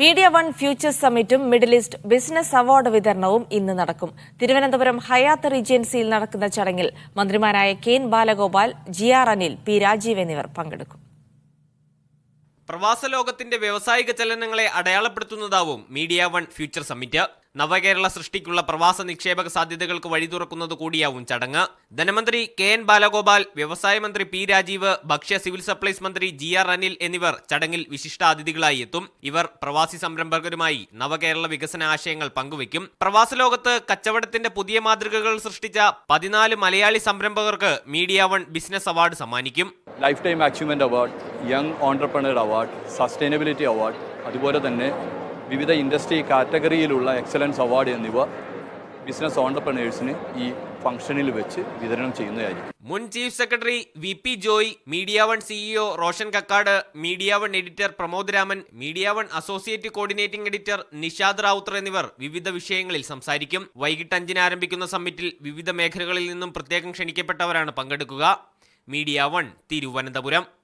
Media one future സമ്മിറ്റും middle east business award വിതരണവും ഇന്ന് നടക്കും. തിരുവനന്തപുരം ഹയാത്ത് റീജൻസിയിൽ നടക്കുന്ന ചടങ്ങിൽ മന്ത്രിമാരായ K N Balagopal G R Anil P Rajeev എന്നിവർ പങ്കെടുക്കും. പ്രവാസ ലോകത്തിന്റെ വ്യവസായിക ചലനങ്ങളെ അടയാളപ്പെടുത്തുന്നതാവും മീഡിയ വൺ ഫ്യൂച്ചർ സമ്മിറ്റ്. നവകേരള സൃഷ്ടിക്കുള്ള പ്രവാസ നിക്ഷേപക സാധ്യതകൾക്ക് വഴി തുറക്കുന്നത് കൂടിയാവും ചടങ്ങ്. ധനമന്ത്രി കെ എൻ ബാലഗോപാൽ വ്യവസായ മന്ത്രി പി രാജീവ് ഭക്ഷ്യ സിവിൽ സപ്ലൈസ് മന്ത്രി ജി ആർ അനിൽ എന്നിവർ ചടങ്ങിൽ വിശിഷ്ടാതിഥികളായി എത്തും. ഇവർ പ്രവാസി സംരംഭകരുമായി നവകേരള വികസന ആശയങ്ങൾ പങ്കുവയ്ക്കും. പ്രവാസ ലോകത്ത് കച്ചവടത്തിന്റെ പുതിയ മാതൃകകൾ സൃഷ്ടിച്ച പതിനാല് മലയാളി സംരംഭകർക്ക് മീഡിയ വൺ ബിസിനസ് അവാർഡ് സമ്മാനിക്കും. Lifetime achievement award young entrepreneur award sustainability award അതുപോലെ തന്നെ വിവിധ ഇൻഡസ്ട്രി കാറ്റഗറിയിലുള്ള എക്സലൻസ് അവാർഡ് എന്നിവ ബിസിനസ് ഓണ്ടർപ്രണേഴ്സിന് ഈ ഫംഗ്ഷനിൽ വെച്ച് വിതരണം ചെയ്യുന്നതായിരിക്കും. മുൻ chief secretary V P Joy media one CEO Roshan Kakkad media one editor Pramod Raman media one associate coordinating editor Nishad Ravuthar എന്നിവർ വിവിധ വിഷയങ്ങളിൽ സംസാരിക്കും. വൈകിട്ട് അഞ്ചിന് ആരംഭിക്കുന്ന സമ്മിറ്റിൽ വിവിധ മേഖലകളിൽ നിന്നും പ്രത്യേകം ക്ഷണിക്കപ്പെട്ടവരാണ് പങ്കെടുക്കുക. Media one Thiruvananthapuram.